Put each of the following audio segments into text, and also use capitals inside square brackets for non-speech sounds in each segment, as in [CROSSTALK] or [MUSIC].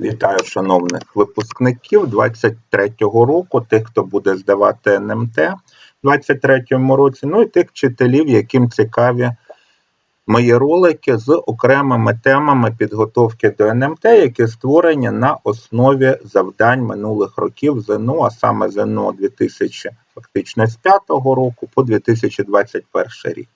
Вітаю шановних випускників 23-го року, тих, хто буде здавати НМТ в 23-му році, ну і тих вчителів, яким цікаві мої ролики з окремими темами підготовки до НМТ, які створені на основі завдань минулих років ЗНО, а саме ЗНО 2000, фактично з 5 року по 2021 рік.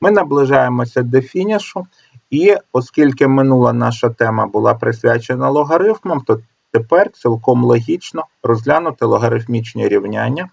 Ми наближаємося до фінішу. І оскільки минула наша тема була присвячена логарифмам, то тепер цілком логічно розглянути логарифмічні рівняння,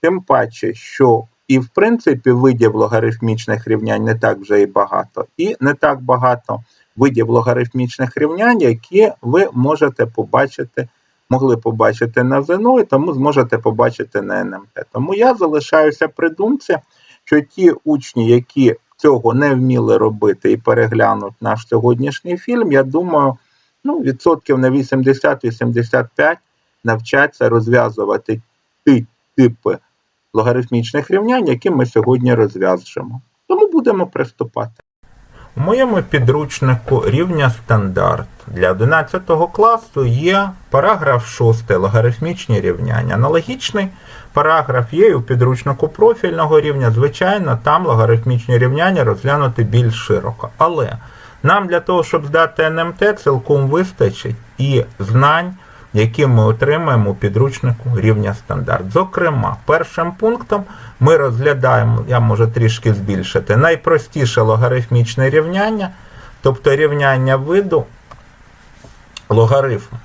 тим паче, що і в принципі видів логарифмічних рівнянь не так вже і багато, і не так багато видів логарифмічних рівнянь, які ви можете побачити, могли побачити на ЗНО, і тому зможете побачити на НМТ. Тому я залишаюся при думці, що ті учні, які цього не вміли робити і переглянуть наш сьогоднішній фільм, я думаю, ну, відсотків на 80-85 навчаться розв'язувати ті типи логарифмічних рівнянь, які ми сьогодні розв'яжемо. Тому будемо приступати. У моєму підручнику рівня стандарт для 11 класу є параграф 6 логарифмічні рівняння. Аналогічний параграф є і у підручнику профільного рівня. Звичайно, там логарифмічні рівняння розглянути більш широко. Але нам для того, щоб здати НМТ, цілком вистачить і знань, які ми отримаємо у підручнику рівня стандарт. Зокрема, першим пунктом ми розглядаємо, я можу трішки збільшити, найпростіше логарифмічне рівняння, тобто рівняння виду логарифм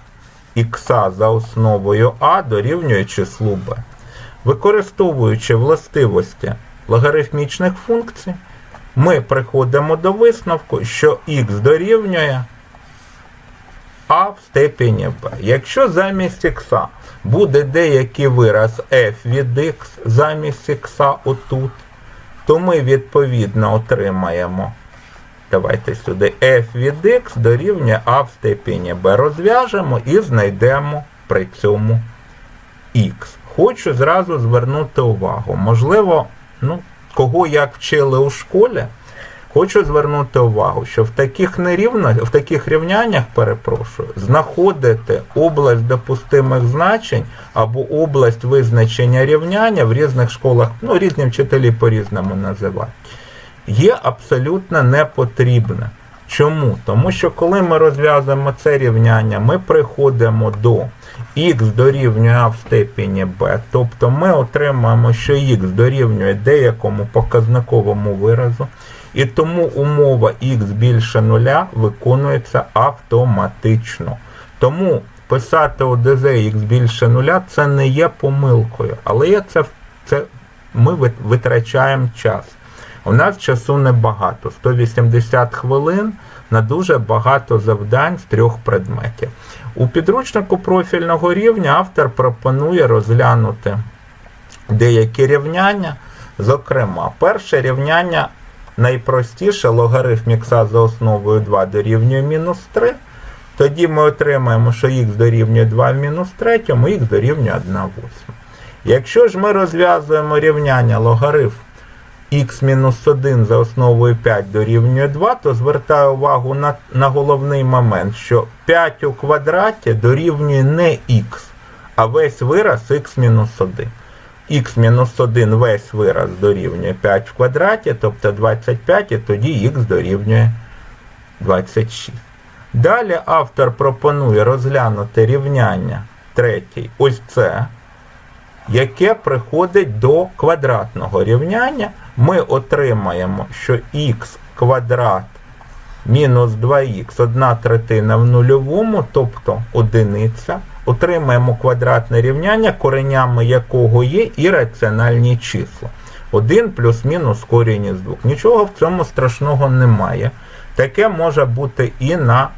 х за основою А дорівнює числу b. Використовуючи властивості логарифмічних функцій, ми приходимо до висновку, що х дорівнює а в степені b. Якщо замість х буде деякий вираз f від x замість х отут, то ми відповідно отримаємо. Давайте сюди f від x дорівнює а в степені b. Розв'яжемо і знайдемо при цьому x. Хочу зразу звернути увагу. Можливо, ну, кого як вчили у школі, хочу звернути увагу, що в таких нерівно, в таких рівняннях, перепрошую, знаходити область допустимих значень або область визначення рівняння в різних школах, ну, різні вчителі по-різному називають, є абсолютно непотрібне. Чому? Тому що коли ми розв'язуємо це рівняння, ми приходимо до х дорівнює а в степені b, тобто ми отримаємо, що х дорівнює деякому показниковому виразу, і тому умова х більше нуля виконується автоматично. Тому писати ОДЗ х більше нуля це не є помилкою, але це, це ми витрачаємо час. У нас часу небагато, 180 хвилин на дуже багато завдань з трьох предметів. У підручнику профільного рівня автор пропонує розглянути деякі рівняння. Зокрема, перше рівняння найпростіше логарифм х за основою 2 дорівнює мінус 3. Тоді ми отримаємо, що х дорівнює 2 в мінус 3, х дорівнює 1 восьма. Якщо ж ми розв'язуємо рівняння логарифм х-1 за основою 5 дорівнює 2, то звертаю увагу на, на головний момент, що 5 у квадраті дорівнює не х, а весь вираз х-1. х-1 весь вираз дорівнює 5 в квадраті, тобто 25, і тоді х дорівнює 26. Далі автор пропонує розглянути рівняння третій, ось це, яке приходить до квадратного рівняння ми отримаємо, що х квадрат мінус 2х 1 третина в нульовому, тобто одиниця. Отримаємо квадратне рівняння, коренями якого є ірраціональні числа. 1 плюс-мінус корінь із 2. Нічого в цьому страшного немає. Таке може бути і на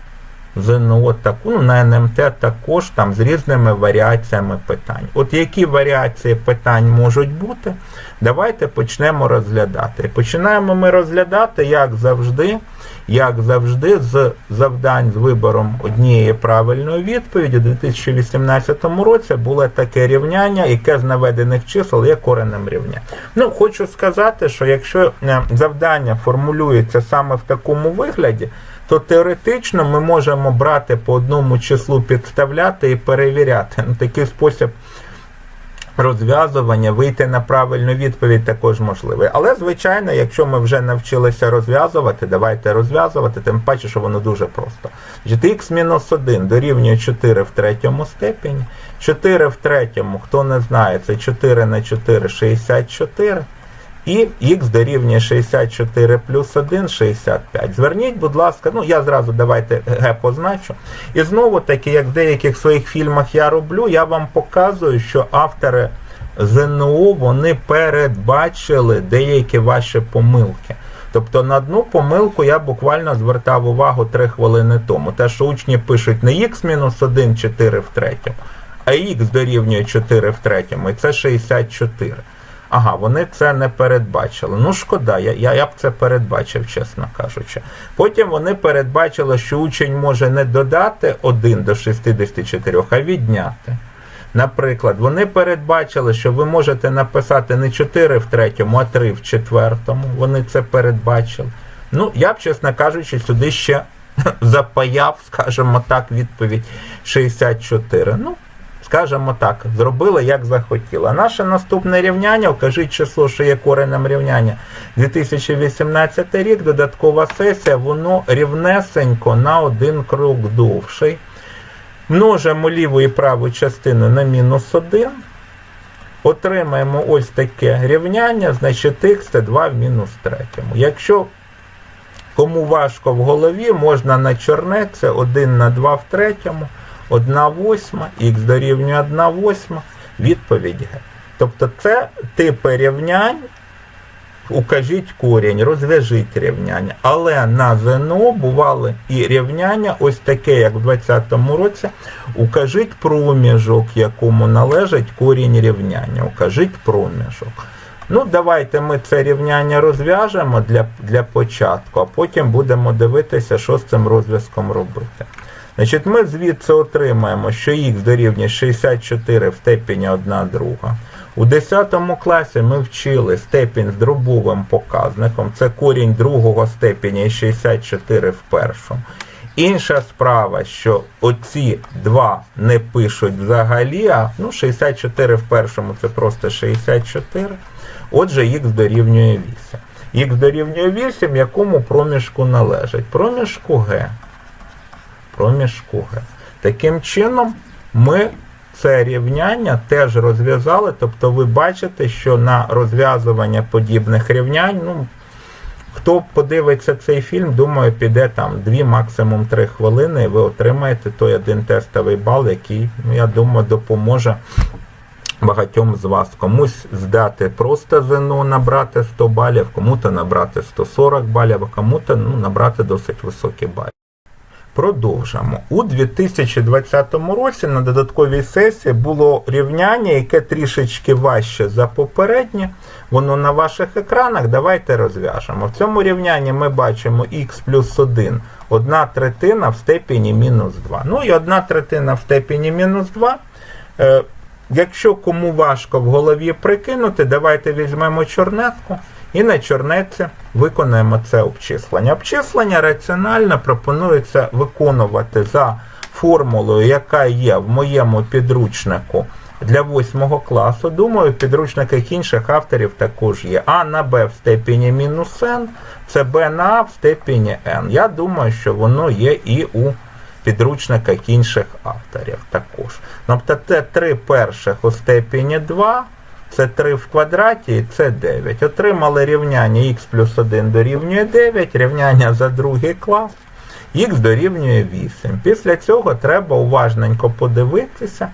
ЗНО, таку, ну, на НМТ також там з різними варіаціями питань. От які варіації питань можуть бути, давайте почнемо розглядати. Починаємо ми розглядати, як завжди, як завжди, з завдань з вибором однієї правильної відповіді. У 2018 році було таке рівняння, яке з наведених чисел є коренем рівня. Ну, хочу сказати, що якщо завдання формулюється саме в такому вигляді, то теоретично ми можемо брати по одному числу, підставляти і перевіряти. Ну, такий спосіб розв'язування, вийти на правильну відповідь також можливий. Але, звичайно, якщо ми вже навчилися розв'язувати, давайте розв'язувати, тим паче, що воно дуже просто. Значить, х-1 дорівнює 4 в третьому степені. 4 в третьому, хто не знає, це 4 на 4 64. І х дорівнює 64 плюс 1 65. Зверніть, будь ласка, ну я зразу давайте г позначу. І знову таки, як в деяких своїх фільмах я роблю, я вам показую, що автори ЗНО вони передбачили деякі ваші помилки. Тобто на одну помилку я буквально звертав увагу 3 хвилини тому. Те, що учні пишуть не х-1 4 в третьому, а х дорівнює 4 в третьому, і це 64. Ага, вони це не передбачили. Ну, шкода, я, я, я б це передбачив, чесно кажучи. Потім вони передбачили, що учень може не додати 1 до 64, а відняти. Наприклад, вони передбачили, що ви можете написати не 4 в третьому, а 3 в четвертому. Вони це передбачили. Ну, я б, чесно кажучи, сюди ще [LAUGHS] запаяв, скажімо так, відповідь 64. Ну, скажімо так, зробили як захотіли. А наше наступне рівняння, вкажіть число, що є коренем рівняння 2018 рік, додаткова сесія, воно рівнесенько на один крок довший. Множимо ліву і праву частину на мінус 1. Отримаємо ось таке рівняння, значить х це 2 в мінус третьому. Якщо кому важко в голові, можна на чорне, це 1 на 2 в третьому. 1 восьма, х дорівнює 1 восьма, відповідь Г. Тобто це типи рівнянь, укажіть корінь, розв'яжіть рівняння. Але на ЗНО бували і рівняння, ось таке, як в 2020 році, укажіть проміжок, якому належить корінь рівняння. Укажіть проміжок. Ну, давайте ми це рівняння розв'яжемо для, для початку, а потім будемо дивитися, що з цим розв'язком робити. Значить, Ми звідси отримаємо, що х дорівнює 64 в степені 1 друга. У 10 класі ми вчили степінь з дробовим показником. Це корінь другого степеня і 64 в першому. Інша справа, що оці два не пишуть взагалі, а ну, 64 в першому це просто 64. Отже, х дорівнює 8. Х дорівнює 8, якому проміжку належить? Проміжку Г проміжку Г. Таким чином, ми це рівняння теж розв'язали, тобто ви бачите, що на розв'язування подібних рівнянь, ну, хто подивиться цей фільм, думаю, піде там 2, максимум 3 хвилини, і ви отримаєте той один тестовий бал, який, ну, я думаю, допоможе. Багатьом з вас комусь здати просто ЗНО, набрати 100 балів, кому-то набрати 140 балів, а кому-то ну, набрати досить високі бали. Продовжимо. У 2020 році на додатковій сесії було рівняння, яке трішечки важче за попереднє. Воно на ваших екранах. Давайте розв'яжемо. В цьому рівнянні ми бачимо х плюс 1, 1 третина в степені мінус 2. Ну і 1 третина в степені мінус 2. Е, якщо кому важко в голові прикинути, давайте візьмемо чорнетку. І на чорнеці виконаємо це обчислення. Обчислення раціонально пропонується виконувати за формулою, яка є в моєму підручнику для 8 класу. Думаю, в підручниках інших авторів також є. А на Б в степені мінус n, це Б на А в степені n. Я думаю, що воно є і у підручниках інших авторів також. Тобто це 3 перших у степені 2. Це 3 в квадраті це 9. Отримали рівняння х плюс 1 дорівнює 9, рівняння за другий клас, х дорівнює 8. Після цього треба уважненько подивитися,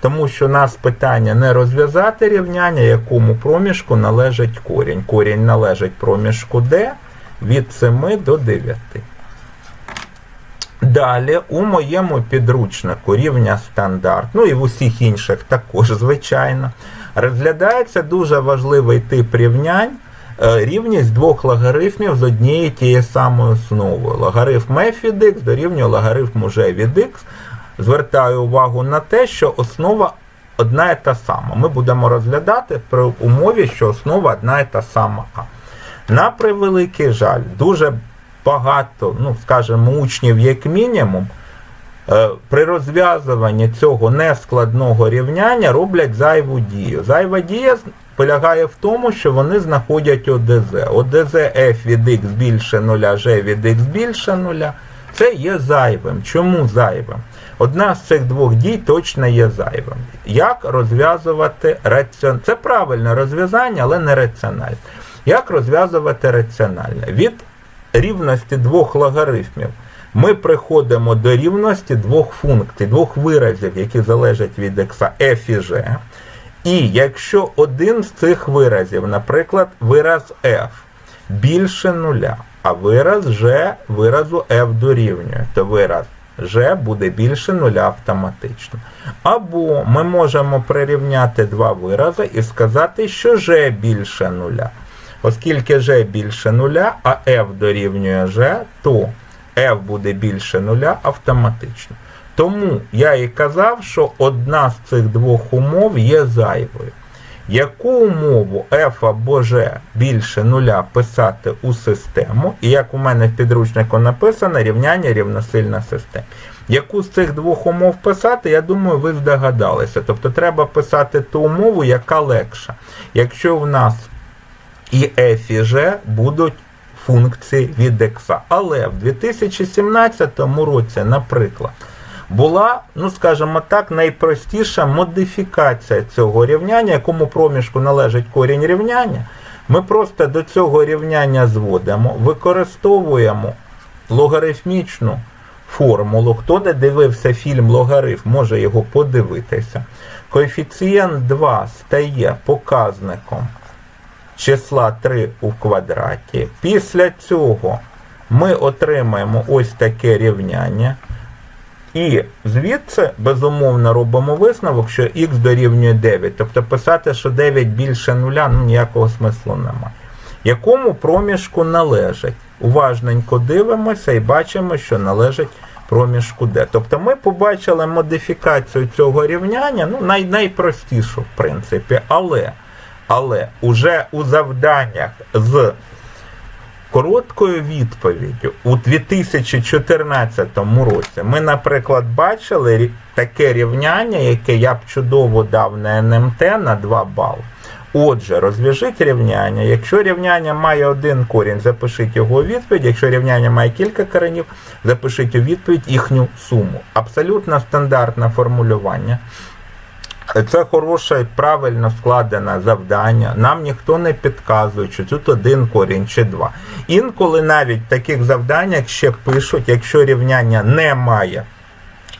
тому що у нас питання не розв'язати рівняння, якому проміжку належить корінь. Корінь належить проміжку d від 7 до 9. Далі у моєму підручнику рівня стандарт, ну і в усіх інших також, звичайно, розглядається дуже важливий тип рівнянь. е, Рівність двох логарифмів з однієї тієї самої основою. Логарифм f від x дорівнює логарифму g від x. Звертаю увагу на те, що основа одна і та сама. Ми будемо розглядати при умові, що основа одна і та сама А. На превеликий жаль, дуже багато, ну скажімо, учнів як мінімум, при розв'язуванні цього нескладного рівняння роблять зайву дію. Зайва дія полягає в тому, що вони знаходять ОДЗ. ОДЗ f від x більше 0, g від x більше 0. Це є зайвим. Чому зайвим? Одна з цих двох дій точно є зайвим. Як розв'язувати раціон... Це правильне розв'язання, але не раціональне. Як розв'язувати раціональне? Від рівності двох логарифмів ми приходимо до рівності двох функцій, двох виразів, які залежать від x f і g. І якщо один з цих виразів, наприклад, вираз f більше нуля, а вираз g виразу f дорівнює, то вираз g буде більше нуля автоматично. Або ми можемо прирівняти два вирази і сказати, що g більше нуля. Оскільки g більше нуля, а f дорівнює g, то f буде більше нуля автоматично. Тому я і казав, що одна з цих двох умов є зайвою. Яку умову f або g більше нуля писати у систему, і як у мене в підручнику написано, рівняння рівносильна система. Яку з цих двох умов писати, я думаю, ви здогадалися. Тобто треба писати ту умову, яка легша. Якщо в нас і f, і g будуть функції від x. Але в 2017 році, наприклад, була, ну скажімо так, найпростіша модифікація цього рівняння, якому проміжку належить корінь рівняння. Ми просто до цього рівняння зводимо, використовуємо логарифмічну формулу. Хто не дивився фільм Логарифм, може його подивитися. Коефіцієнт 2 стає показником числа 3 у квадраті. Після цього ми отримаємо ось таке рівняння. І звідси, безумовно, робимо висновок, що х дорівнює 9. Тобто писати, що 9 більше нуля, ну ніякого смислу немає. Якому проміжку належить? Уважненько дивимося і бачимо, що належить проміжку D. Тобто ми побачили модифікацію цього рівняння, ну, най, найпростішу, в принципі, але, але уже у завданнях з короткою відповіддю у 2014 році ми, наприклад, бачили таке рівняння, яке я б чудово дав на НМТ на 2 бали. Отже, розв'яжіть рівняння. Якщо рівняння має один корінь, запишіть його у відповідь. Якщо рівняння має кілька коренів, запишіть у відповідь їхню суму. Абсолютно стандартне формулювання. Це хороше і правильно складене завдання. Нам ніхто не підказує, чи тут один корінь чи два. Інколи навіть в таких завданнях ще пишуть, якщо рівняння не має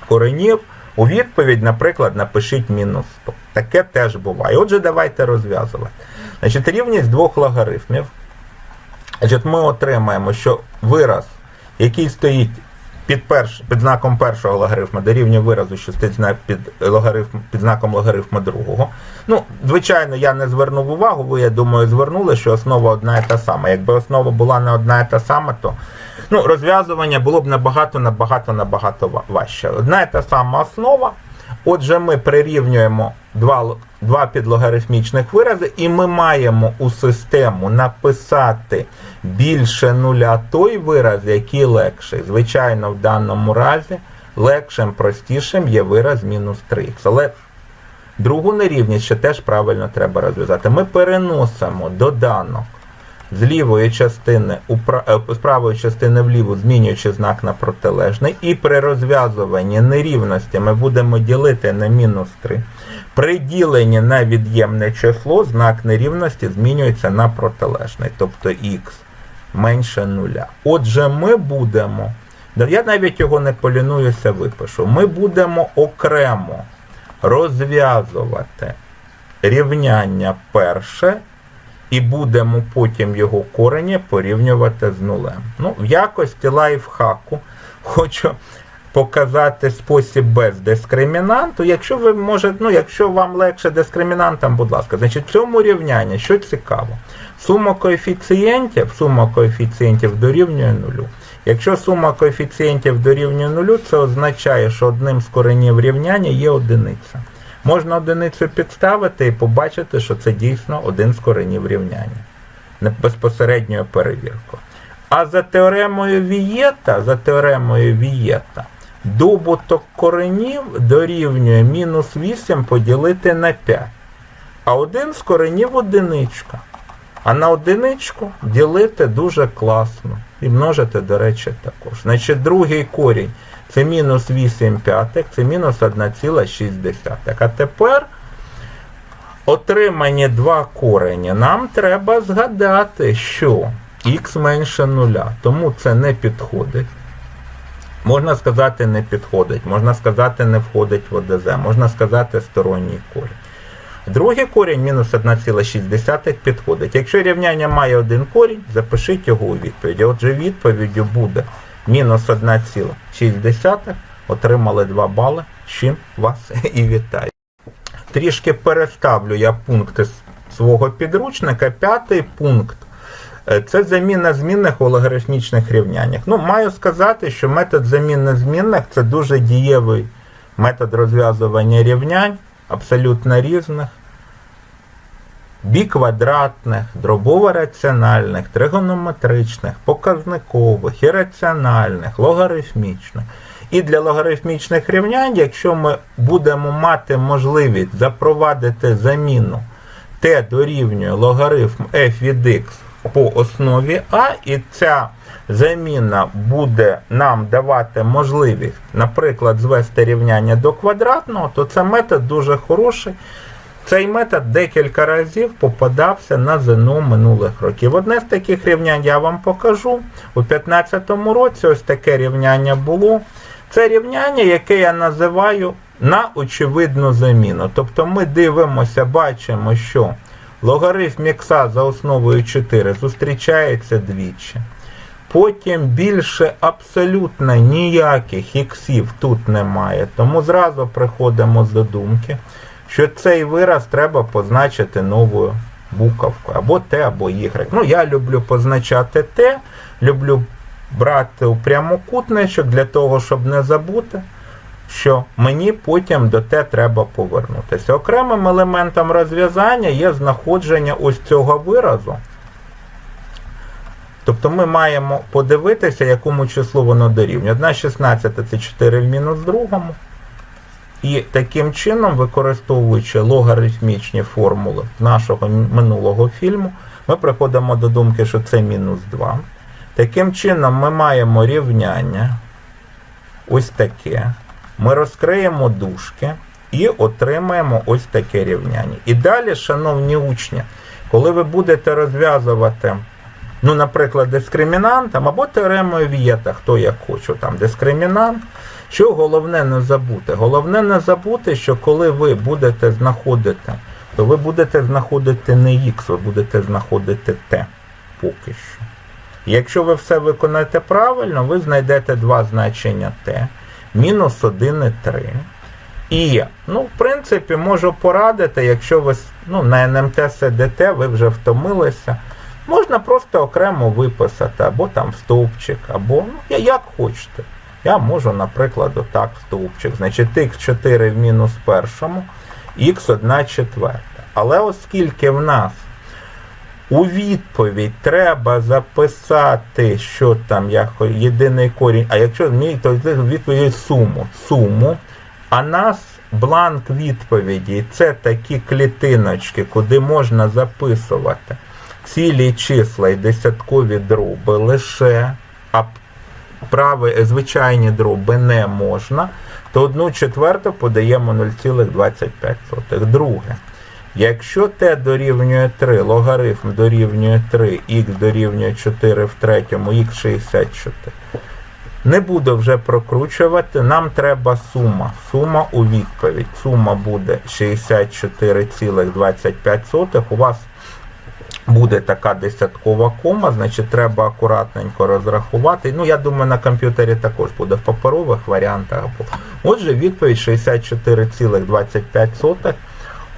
коренів, у відповідь, наприклад, напишіть мінус 100. Таке теж буває. Отже, давайте розв'язувати. Значить, рівність двох логарифмів. Значить, ми отримаємо, що вираз, який стоїть під, перш, під знаком першого логарифма, дорівнює виразу, що стоїть знак під, логарифм, під знаком логарифма другого. Ну, звичайно, я не звернув увагу, ви, я думаю, звернули, що основа одна і та сама. Якби основа була не одна і та сама, то ну, розв'язування було б набагато, набагато, набагато важче. Одна і та сама основа. Отже, ми прирівнюємо два, два підлогарифмічних вирази, і ми маємо у систему написати більше нуля той вираз, який легший. Звичайно, в даному разі легшим, простішим є вираз мінус 3х. Але другу нерівність ще теж правильно треба розв'язати. Ми переносимо доданок з лівої частини е, з правої частини вліву, змінюючи знак на протилежний, і при розв'язуванні нерівності ми будемо ділити на мінус 3. При діленні на від'ємне число знак нерівності змінюється на протилежний, тобто х менше нуля. Отже, ми будемо, я навіть його не полінуюся, випишу, ми будемо окремо розв'язувати рівняння перше і будемо потім його корені порівнювати з нулем. Ну, в якості лайфхаку хочу показати спосіб без дискримінанту. Якщо ви можете, ну, якщо вам легше дискримінантом, будь ласка, значить в цьому рівнянні, що цікаво, сума коефіцієнтів, сума коефіцієнтів дорівнює нулю. Якщо сума коефіцієнтів дорівнює нулю, це означає, що одним з коренів рівняння є одиниця. Можна одиницю підставити і побачити, що це дійсно один з коренів рівняння. Не безпосередньою перевіркою. А за теоремою Вієта, за теоремою Вієта, добуток коренів дорівнює мінус 8 поділити на 5. А один з коренів одиничка. А на одиничку ділити дуже класно. І множити, до речі, також. Значить, другий корінь це мінус 8 п'ятих, це мінус 1,6. А тепер отримані два корені. Нам треба згадати, що х менше нуля, тому це не підходить. Можна сказати, не підходить, можна сказати, не входить в ОДЗ, можна сказати сторонній корінь. Другий корінь мінус 1,6 підходить. Якщо рівняння має один корінь, запишіть його у відповіді. Отже, відповіддю буде мінус 1,6. Отримали 2 бали, з чим вас і вітаю. Трішки переставлю я пункти свого підручника. П'ятий пункт це заміна змінних у логарифмічних рівняннях. Ну, маю сказати, що метод заміни змінних це дуже дієвий метод розв'язування рівнянь, абсолютно різних, біквадратних, дробово-раціональних, тригонометричних, показникових, ірраціональних, логарифмічних. І для логарифмічних рівнянь, якщо ми будемо мати можливість запровадити заміну t дорівнює логарифм f від x по основі А, і ця заміна буде нам давати можливість, наприклад, звести рівняння до квадратного, то це метод дуже хороший. Цей метод декілька разів попадався на ЗНО минулих років. Одне з таких рівнянь я вам покажу. У 2015 році ось таке рівняння було. Це рівняння, яке я називаю на очевидну заміну. Тобто ми дивимося, бачимо, що логарифм х за основою 4 зустрічається двічі. Потім більше абсолютно ніяких іксів тут немає. Тому зразу приходимо до думки, що цей вираз треба позначити новою буковкою. Або Т, або Y. Ну, я люблю позначати Т, люблю брати у прямокутничок для того, щоб не забути, що мені потім до Т треба повернутися. Окремим елементом розв'язання є знаходження ось цього виразу. Тобто ми маємо подивитися, якому числу воно дорівнює. 1,16 це 4 в мінус другому. І таким чином, використовуючи логарифмічні формули нашого минулого фільму, ми приходимо до думки, що це мінус 2. Таким чином, ми маємо рівняння ось таке. Ми розкриємо дужки і отримаємо ось таке рівняння. І далі, шановні учні, коли ви будете розв'язувати, ну, наприклад, дискримінантом або теоремою Вієта, хто як хоче, там дискримінант, що головне не забути? Головне не забути, що коли ви будете знаходити, то ви будете знаходити не х, ви будете знаходити t поки що. Якщо ви все виконаєте правильно, ви знайдете два значення t, мінус 1 і 3. І, ну, в принципі, можу порадити, якщо ви ну, на НМТ сидите, ви вже втомилися, можна просто окремо виписати, або там стовпчик, або ну, як хочете. Я можу, наприклад, отак стовпчик. Значить, х4 в мінус першому, х1 четверта. Але оскільки в нас у відповідь треба записати, що там як єдиний корінь, а якщо ні, то відповідь суму. Суму. А нас бланк відповіді це такі клітиночки, куди можна записувати цілі числа і десяткові дроби лише, а прави, звичайні дроби не можна, то одну четверту подаємо 0,25. Друге. Якщо t дорівнює 3, логарифм дорівнює 3, х дорівнює 4 в третьому, х 64. Не буду вже прокручувати, нам треба сума. Сума у відповідь. Сума буде 64,25. У вас буде така десяткова кома, значить треба акуратненько розрахувати. Ну, я думаю, на комп'ютері також буде в паперових варіантах. Отже, відповідь 64,25.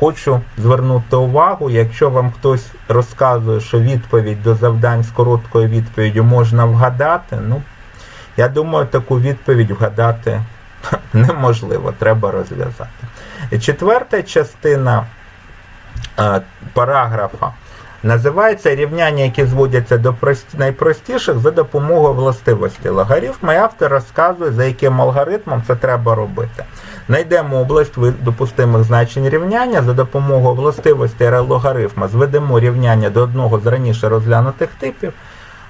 Хочу звернути увагу, якщо вам хтось розказує, що відповідь до завдань з короткою відповіддю можна вгадати, ну, я думаю, таку відповідь вгадати [LAUGHS] неможливо, треба розв'язати. Четверта частина е, параграфа Називається рівняння, які зводяться до прості- найпростіших за допомогою властивості логарифму. І автор розказує, за яким алгоритмом це треба робити. Знайдемо область допустимих значень рівняння за допомогою властивості логарифма. Зведемо рівняння до одного з раніше розглянутих типів.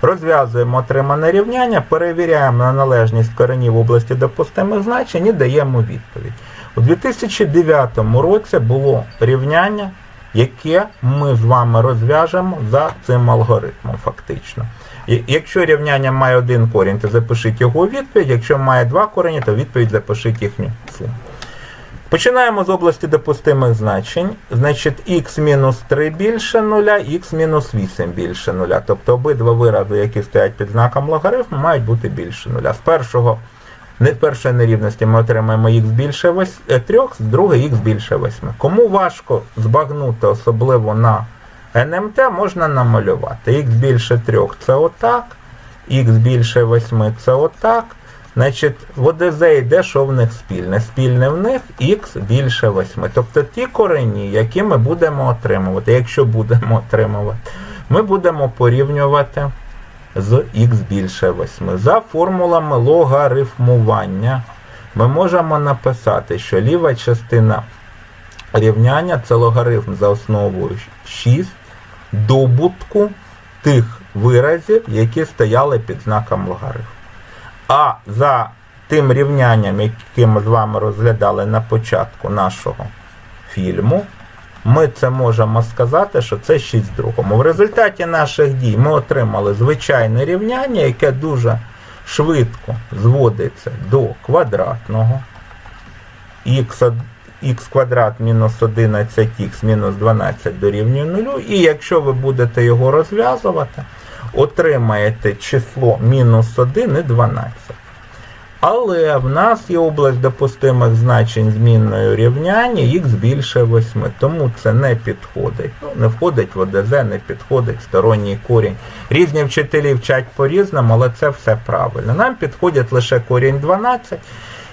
Розв'язуємо отримане рівняння, перевіряємо на належність коренів області допустимих значень і даємо відповідь. У 2009 році було рівняння, яке ми з вами розв'яжемо за цим алгоритмом, фактично. Якщо рівняння має один корінь, то запишіть його відповідь. Якщо має два корені, то відповідь запишіть їхню суму. Починаємо з області допустимих значень. Значить, x мінус 3 більше нуля, x мінус 8 більше нуля. Тобто обидва вирази, які стоять під знаком логарифму, мають бути більше нуля. З першого не першої нерівності ми отримаємо х більше 3, з другої х більше 8. Кому важко збагнути, особливо на НМТ, можна намалювати. х більше 3 це отак, х більше 8 це отак. Значить, в ОДЗ йде, що в них спільне. Спільне в них х більше 8. Тобто ті корені, які ми будемо отримувати, якщо будемо отримувати, ми будемо порівнювати з х більше 8. За формулами логарифмування ми можемо написати, що ліва частина рівняння це логарифм за основою 6 добутку тих виразів, які стояли під знаком логарифму. А за тим рівнянням, яке ми з вами розглядали на початку нашого фільму, ми це можемо сказати, що це 6 в другому. В результаті наших дій ми отримали звичайне рівняння, яке дуже швидко зводиться до квадратного х, х квадрат мінус 11х мінус 12 дорівнює 0. І якщо ви будете його розв'язувати, отримаєте число мінус 1 і 12. Але в нас є область допустимих значень змінною рівняння х більше 8, тому це не підходить. Ну, не входить в ОДЗ, не підходить сторонній корінь. Різні вчителі вчать по-різному, але це все правильно. Нам підходить лише корінь 12.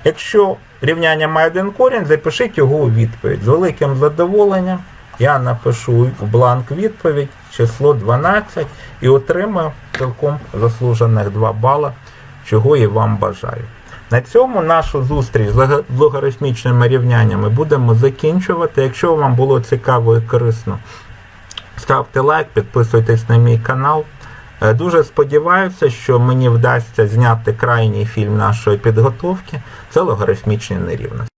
Якщо рівняння має один корінь, запишіть його у відповідь. З великим задоволенням я напишу в бланк відповідь число 12 і отримаю цілком заслужених 2 бала, чого і вам бажаю. На цьому нашу зустріч з логарифмічними рівняннями будемо закінчувати. Якщо вам було цікаво і корисно, ставте лайк, підписуйтесь на мій канал. Е, Дуже сподіваюся, що мені вдасться зняти крайній фільм нашої підготовки. Це логарифмічні нерівності.